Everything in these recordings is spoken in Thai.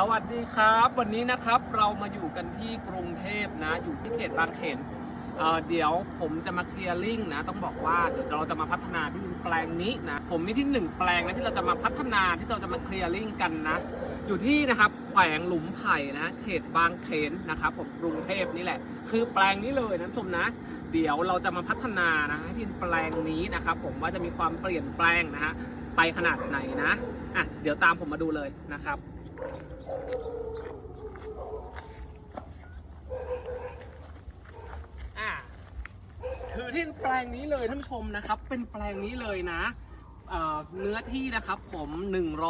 สวัสดีครับ วันนี้นะครับเรามาอยู่กันที่กรุงเทพนะ อยู่ที่เขตบางเขนเเดี๋ยวผมจะมาเคลียร์ลิงนะ ต้องบอกว่าเดี๋ยวเราจะมาพัฒนาที่แปลงนี้นะ ผมมีที่หนึ่งแปลงนะที่เราจะมาพัฒนาที่เราจะมาเคลียร์ลิงกันนะ อยู่ที่นะครับแขวงหลุมไผ่นะ เขตบางเขนนะครับผมกรุงเทพนี่แหละ คือแปลงนี้เลยนะชมนะ เดี๋ยวเราจะมาพัฒนานะที่แปลงนี้นะครับผมว่าจะมีความเปลี่ยนแปลงนะฮะไปขนาดไหนนะอะเดี๋ยวตามผมมาดูเลยนะครับ อ่าคือที่แปลงนี้เลยท่านผู้ชมนะครับ เป็นแปลงนี้เลยนะเอ่อเนื้อที่นะครับผม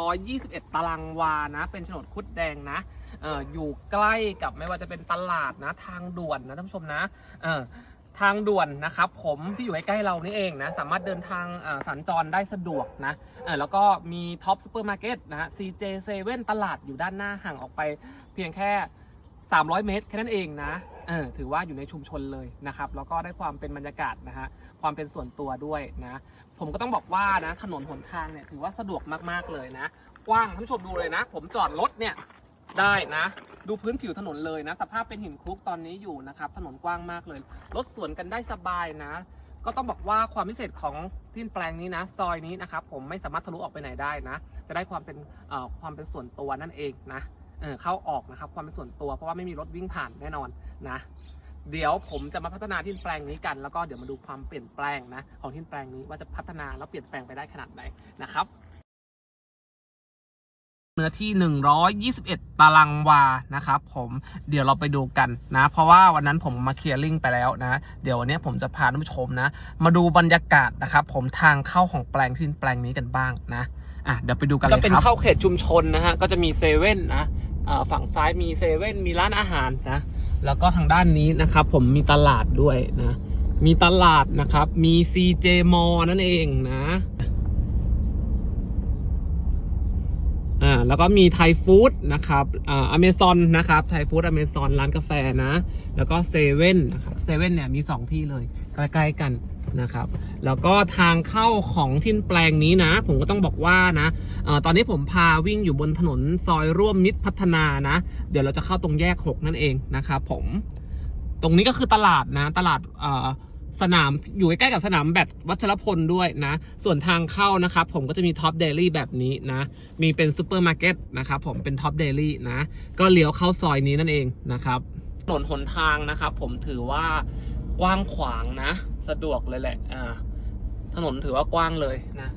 121 ตารางวานะ เป็นโฉนดคุดแดงนะเอ่ออยู่ใกล้กับไม่ว่าจะเป็นตลาดนะ ทางด่วนนะท่านผู้ชมนะเออ ทางด่วนนะครับผมที่อยู่ใกล้ๆเรานี่เองนะสามารถเดินทางสัญจรได้สะดวกนะแล้วก็มีท็อปซูเปอร์มาร์เก็ตนะฮะ CJ7 ตลาดอยู่ด้านหน้าห่างออกไปเพียงแค่ 300 เมตรแค่นั้นเองนะเออถือว่าอยู่ในชุมชนเลยนะครับแล้วก็ได้ความเป็นบรรยากาศนะฮะความเป็นส่วนตัวด้วยนะผมก็ต้องบอกว่านะถนนหนทางเนี่ยถือว่าสะดวกมากๆเลยนะ กว้างท่านผู้ชมดูเลยนะ ผมจอดรถเนี่ยได้นะ ดูพื้นผิวถนนเลยนะ สภาพเป็นหินคลุกตอนนี้อยู่นะครับ ถนนกว้างมากเลย รถสวนกันได้สบายนะ ก็ต้องบอกว่าความพิเศษของที่แปลงนี้นะ ซอยนี้นะครับ ผมไม่สามารถทะลุออกไปไหนได้นะ จะได้ความเป็นเอ่อความเป็นส่วนตัวนั่นเองนะเออเข้าออกนะครับ ความเป็นส่วนตัว เพราะว่าไม่มีรถวิ่งผ่านแน่นอนนะ เดี๋ยวผมจะมาพัฒนาที่แปลงนี้กัน แล้วก็เดี๋ยวมาดูความเปลี่ยนแปลงนะ ของที่แปลงนี้ว่าจะพัฒนาแล้วเปลี่ยนแปลงไปได้ขนาดไหนนะครับ เนื้อที่ 121 ตารางวา นะครับผม เดี๋ยวเราไปดูกันนะ เพราะว่าวันนั้นผมมาเคลียร์ลิงก์ไปแล้วนะ เดี๋ยววันนี้ผมจะพาท่านผู้ชมนะ มาดูบรรยากาศนะครับผมทางเข้าของแปลงที่ดินแปลงนี้กันบ้างนะ อะ เดี๋ยวไปดูกันเลยครับ ก็เป็นเข้าเขตชุมชนนะฮะ ก็จะมีเซเว่นนะฝั่งซ้ายมีเซเว่น มีร้านอาหารนะ แล้วก็ทางด้านนี้นะครับผมมีตลาดด้วยนะ มีตลาดนะครับ มี CJ m a l l นั่นเองนะ อ่าแล้วก็มีไทยฟู้ดนะครับอ่าอเมซอนนะครับไทยฟู้ดอเมซอนร้านกาแฟนะ แล้วก็เซเว่นนะครับเซเว่นเนี่ยมี 2 ที่เลยใกล้ๆกันนะครับแล้วก็ทางเข้าของที่แปลงนี้นะ ผมก็ต้องบอกว่านะออตอนนี้ผมพาวิ่งอยู่บนถนนซอยร่วมมิตรพัฒนานะ เดี๋ยวเราจะเข้าตรงแยก 6 นั่นเองนะครับผมตรงนี้ก็คือตลาดนะ ตลาดอ สนามอยู่ใกล้ๆกับสนามแบดวัชรพลด้วยนะ ส่วนทางเข้านะครับ ผมก็จะมีท็อปเดลี่แบบนี้นะ มีเป็นซูเปอร์มาร์เก็ตนะครับผมเป็นท็อปเดลี่นะ ก็เลี้ยวเข้าซอยนี้นั่นเองนะครับถนนหนทางนะครับ ผมถือว่ากว้างขวางนะ สะดวกเลยแหละอ่าถนนถือว่ากว้างเลยนะ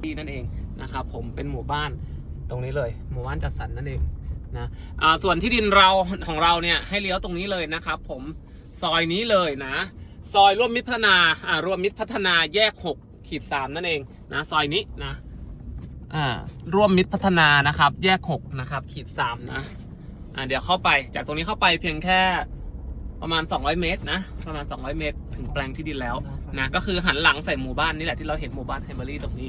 ที่นั่นเองนะครับผมเป็นหมู่บ้าน ตรงนี้เลยหมู่บ้านจัดสรรนั่นเองนะอ่าส่วนที่ดินเราของเราเนี่ยให้เลี้ยวตรงนี้เลยนะครับ ผมซอยนี้เลยนะ ซอยร่วมมิตรพัฒนาอ่าร่วมมิตรพัฒนาแยก6ขีดสามนั่นเองนะซอยนี้นะอ่าร่วมมิตรพัฒนานะครับ แยก6นะครับขีดสามนะอ่าเดี๋ยวเข้าไปจากตรงนี้เข้าไปเพียงแค่ประมาณ 200 เมตรนะ ประมาณ 200 เมตร ถึงแปลงที่ดินแล้วนะ ก็คือหันหลังใส่หมู่บ้านนี่แหละที่เราเห็นหมู่บ้านไฮเบอรี่ตรงนี้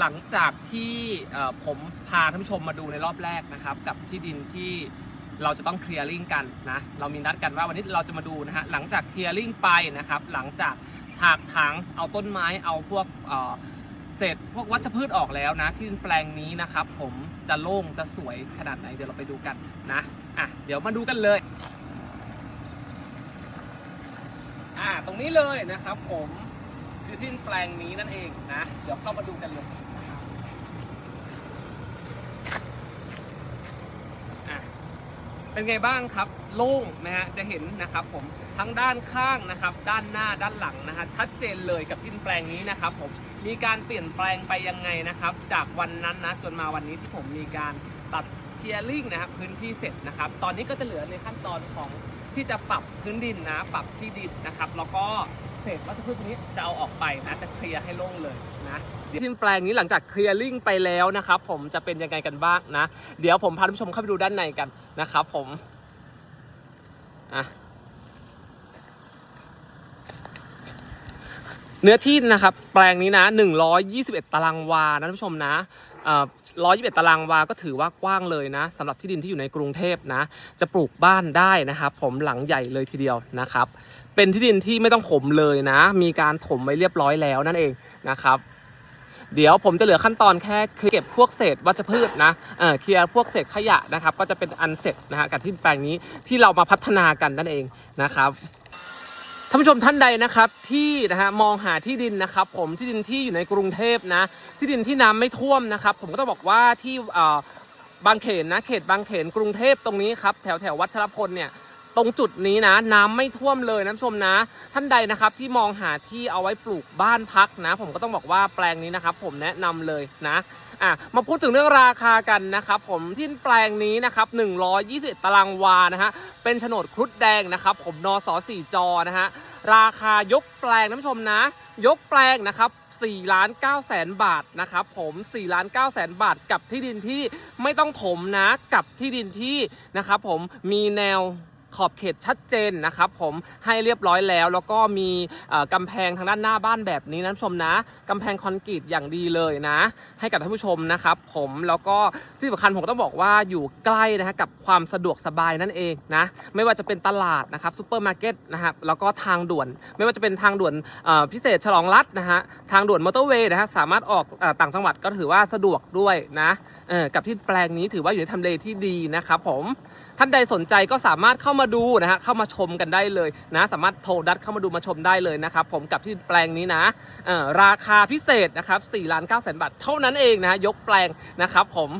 หลังจากที่ผมพาท่านผู้ชมมาดูในรอบแรกนะครับ กับที่ดินที่เราจะต้องเคลียร์ลิงกันนะเรามีนัดกันว่าวันนี้เราจะมาดูนะฮะหลังจากเคลียร์ลิงไปนะครับ หลังจากถากถางเอาต้นไม้เอาพวกเศษพวกวัชพืชออกแล้วนะที่แปลงนี้นะครับ ผมจะโล่งจะสวยขนาดไหนเดี๋ยวเราไปดูกันนะอะเดี๋ยวมาดูกันเลยอ่าตรงนี้เลยนะครับผม คือที่แปลงนี้นั่นเองนะ เดี๋ยวเข้ามาดูกันเลยเป็นไงบ้างครับโล่งนะฮะจะเห็นนะครับผมทั้งด้านข้างนะครับ ด้านหน้าด้านหลังนะฮะชัดเจนเลยกับที่ดินแปลงนี้นะครับ ผมมีการเปลี่ยนแปลงไปยังไงนะครับ จากวันนั้นนะจนมาวันนี้ที่ผมมีการตัดเคลียร์ลิงนะครับพื้นที่เสร็จนะครับ ตอนนี้ก็จะเหลือในขั้นตอนของ ที่จะปรับพื้นดินนะ ปรับที่ดินนะครับ แล้วก็เศษวัชพืชนี้จะเอาออกไปนะ จะเคลียร์ให้โล่งเลยนะที่แปลงนี้หลังจากเคลียร์ลิงไปแล้วนะครับ ผมจะเป็นยังไงกันบ้างนะ เดี๋ยวผมพาท่านผู้ชมเข้าไปดูด้านในกันนะครับ ผมอะ เนื้อที่นะครับ แปลงนี้นะ 121 ตารางวานะท่านผู้ชมนะเอ่อ121 ตารางวา ก็ถือว่ากว้างเลยนะสำหรับที่ดินที่อยู่ในกรุงเทพนะ จะปลูกบ้านได้นะครับ ผมหลังใหญ่เลยทีเดียวนะครับ เป็นที่ดินที่ไม่ต้องถมเลยนะ มีการถมไว้เรียบร้อยแล้วนั่นเองนะครับเดี๋ยวผมจะเหลือขั้นตอนแค่เก็บพวกเศษวัชพืชนะเออเคลียร์พวกเศษขยะนะครับ ก็จะเป็นอันเสร็จนะฮะกับที่แปลงนี้ที่เรามาพัฒนากันนั่นเองนะครับ ท่านผู้ชมท่านใดนะครับที่นะฮะมองหาที่ดินนะครับผมที่ดินที่อยู่ในกรุงเทพนะ ที่ดินที่น้ำไม่ท่วมนะครับ ผมก็ต้องบอกว่าที่เอ่อบางเขนนะเขตบางเขนกรุงเทพตรงนี้ครับแถวแถววัชรพลเนี่ยตรงจุดนี้นะน้ำไม่ท่วมเลยนะท่านชมนะ ท่านใดนะครับที่มองหาที่เอาไว้ปลูกบ้านพักนะ ผมก็ต้องบอกว่าแปลงนี้นะครับ ผมแนะนำเลยนะ อะมาพูดถึงเรื่องราคากันนะครับผมที่แปลงนี้นะครับ121ตารางวานะฮะเป็นโฉนดครุฑแดงนะครับผมนสสี่จอนะฮะราคายกแปลงนะผู้ชมนะ ยกแปลงนะครับ4ล้าน9แสนบาทนะครับผม4ล้าน9แสนบาทกับที่ดินที่ไม่ต้องถมนะกับที่ดินที่นะครับผมมีแนว ขอบเขตชัดเจนนะครับผมให้เรียบร้อยแล้ว แล้วก็มีกำแพงทางด้านหน้าบ้านแบบนี้นะชมนะกำแพงคอนกรีตอย่างดีเลยนะ ให้กับท่านผู้ชมนะครับผมแล้วก็ที่สำคัญผมต้องบอกว่าอยู่ใกล้นะฮะกับความสะดวกสบายนั่นเองนะไม่ว่าจะเป็นตลาดนะครับซูเปอร์มาร์เก็ตนะครับแล้วก็ทางด่วน ไม่ว่าจะเป็นทางด่วนพิเศษฉลองรัฐนะฮะทางด่วนมอเตอร์เวย์นะฮะสามารถออกต่างจังหวัดก็ถือว่าสะดวกด้วยนะเออกับที่แปลงนี้ถือว่าอยู่ในทำเลที่ดีนะครับผมท่านใดสนใจก็สามารถเข้ามาดูนะฮะเข้ามาชมกันได้เลยนะ สามารถโทรดัดเข้ามาดูมาชมได้เลยนะครับผมกับที่แปลงนี้นะเอ่อราคาพิเศษนะครับ4ล้าน9แสนบาทเท่านั้นเองนะฮะยกแปลงนะครับผม